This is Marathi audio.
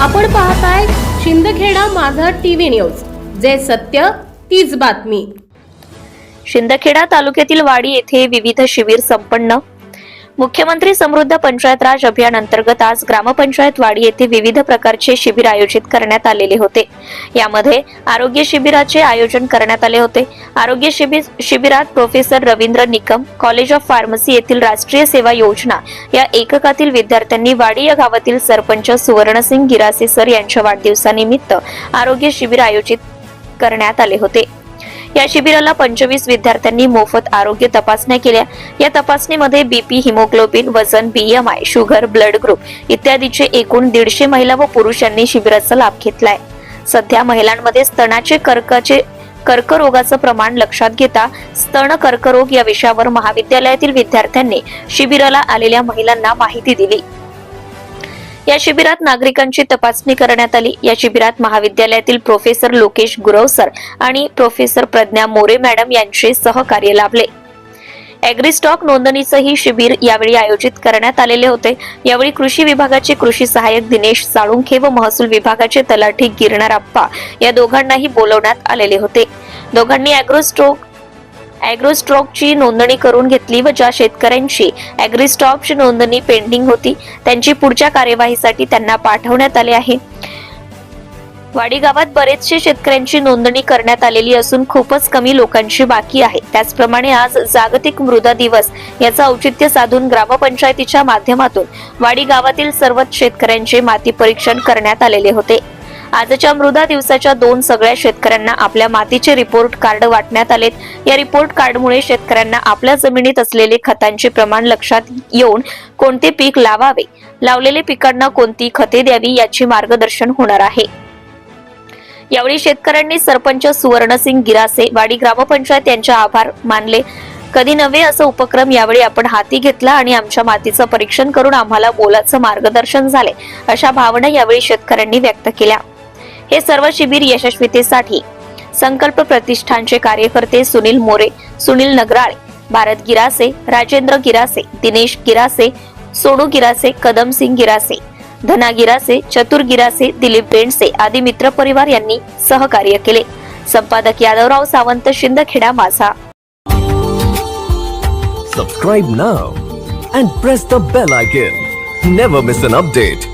आपण पाहताय शिंदखेडा माझा टीव्ही न्यूज. जे सत्य तीच बातमी. शिंदखेडा तालुक्यातील वाडी येथे विविध शिबिर संपन्न मुख्यमंत्री समृद्ध पंचायत राज अभियान अंतर्गत आज ग्रामपंचायत वाडी येथे विविध प्रकारचे शिबिर आयोजित करण्यात आलेले होते. यामध्ये आरोग्य शिबिराचे आयोजन करण्यात आले होते. आरोग्य शिबिर शिबिरात professor Ravindra Nikam college of pharmacy येथील राष्ट्रीय सेवा योजना या एककातील विद्यार्थ्यांनी वाडी या गावातील सरपंच सुवर्णसिंग गिरासे सर यांच्या वाढदिवसानिमित्त आरोग्य शिबिर आयोजित करण्यात आले होते. या शिबिराला पंचवीस विद्यार्थ्यांनी मोफत आरोग्य तपासण्या केल्या. या तपासणीमध्ये बीपी हिमोग्लोबिन वजन बीएमआय शुगर ब्लड ग्रुप इत्यादीचे एकूण दीडशे महिला व पुरुष यांनी शिबिराचा लाभ घेतलाय. सध्या महिलांमध्ये स्तनाचे कर्काचे कर्करोगाचं प्रमाण लक्षात घेता स्तन कर्करोग या विषयावर महाविद्यालयातील विद्यार्थ्यांनी शिबिराला आलेल्या महिलांना माहिती दिली. या शिबिरात नागरिकांची तपासणी करण्यात आली. या शिबिरात महाविद्यालयातील प्रोफेसर लोकेश गुरव सर आणि प्रोफेसर प्रज्ञा मोरे मॅडम यांचे सहकार्य लाभले. ॲग्रीस्टॉक नोंदणीचंही शिबिर यावेळी आयोजित करण्यात आलेले होते. यावेळी कृषी विभागाचे कृषी सहाय्यक दिनेश साळुंखे व महसूल विभागाचे तलाठी गिरणार आप्पा या दोघांनाही बोलवण्यात आलेले होते. दोघांनी अॅग्रोस्टॉक अॅग्रोस्टॉकची नोंदणी करून घेतली व ज्या शेतकऱ्यांची अॅग्रिस्टॉकची नोंदणी पेंडिंग होती त्यांची पुढच्या कार्यवाहीसाठी त्यांना पाठवण्यात आले आहे. वाडी गावात बरेचसे शेतकऱ्यांची नोंदणी करण्यात आलेली असून खूपच कमी लोकांची बाकी आहे. त्याचप्रमाणे आज जागतिक मृदा दिवस याचं औचित्य साधून ग्रामपंचायतीच्या माध्यमातून वाडी गावातील सर्वच शेतकऱ्यांचे माती परीक्षण करण्यात आलेले होते. आजच्या मृदा दिवसाच्या दोन सगळ्या शेतकऱ्यांना आपल्या मातीचे रिपोर्ट कार्ड वाटण्यात आलेत. या रिपोर्ट कार्डमुळे शेतकऱ्यांना आपल्या जमिनीत असलेले खतांचे प्रमाण लक्षात येऊन कोणते पीक लावावे? लावलेले पिकांना कोणती खते द्यावी याची मार्गदर्शन होणार आहे. यावेळी शेतकऱ्यांनी सरपंच सुवर्णसिंग गिरासे वाडी ग्रामपंचायत यांचे आभार मानले. कधी नव्हे असं उपक्रम यावेळी आपण हाती घेतला आणि आमच्या मातीचं परीक्षण करून आम्हाला बोलाचं मार्गदर्शन झाले अशा भावना यावेळी शेतकऱ्यांनी व्यक्त केल्या. हे सर्व शिबिर यशस्वीतेसाठी संकल्प प्रतिष्ठानचे कार्यकर्ते सुनील मोरे सुनील नगराळे भारत गिरासे राजेंद्र गिरासे दिनेश गिरासे सोनू गिरासे कदम सिंग गिरासे धना गिरासे चतुर गिरासे दिलीप बेंडसे आदी मित्र परिवार यांनी सहकार्य केले. संपादक यादवराव सावंत शिंदखेडा माझा. Subscribe now and press the bell icon never miss an update